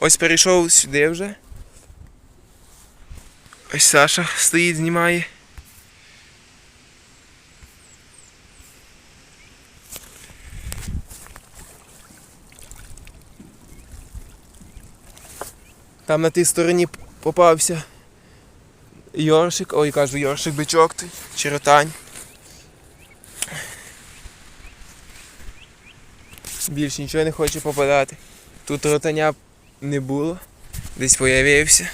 Ось перейшов сюди вже. Ось Саша стоїть, знімає. Там на тій стороні попався Йоршик, ой, кажу, Йоршик бичок той, черотань. Більше нічого не хоче попадати. Тут ротаня не було, десь появився.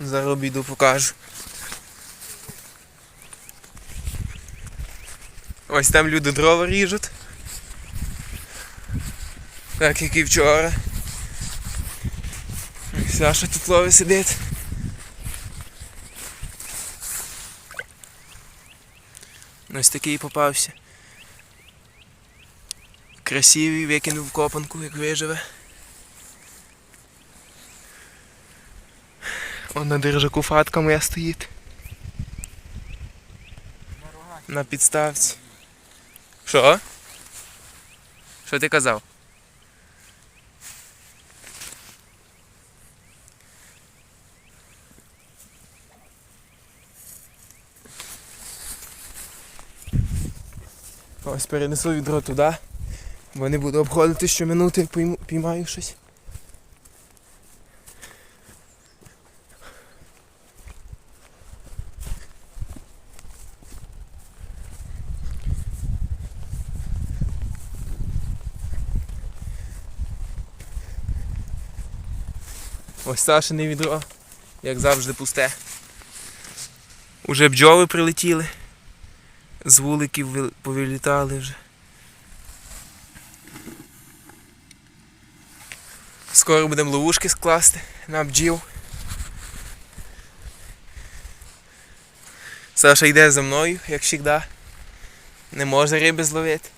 Зараз обіду покажу. Ось там люди дрова ріжуть. Так як і вчора. Саша тут ловить сидить. Ось такий попався. Красивий, викинув копанку, як виживе. Он на держаку фатка моя стоїть. На підставці. Що? Що ти казав? Ось перенесу відро туди, бо не буду обходити щоминути, піймаю щось. Ось Сашине відро, як завжди пусте. Уже бджоли прилетіли. З вуликів ви- повилітали вже. Скоро будемо ловушки скласти на бджіл. Саша йде за мною, як завжди. Не може риби зловити.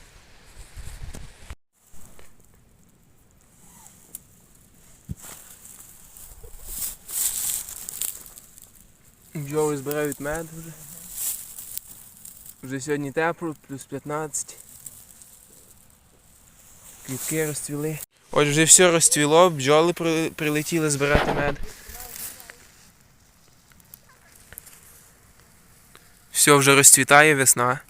Бджоли збирають мед вже. Вже сьогодні тепло, плюс 15. Квітки розцвіли. Ось вже все розцвіло, бджоли прилетіли збирати мед. Все вже розцвітає весна.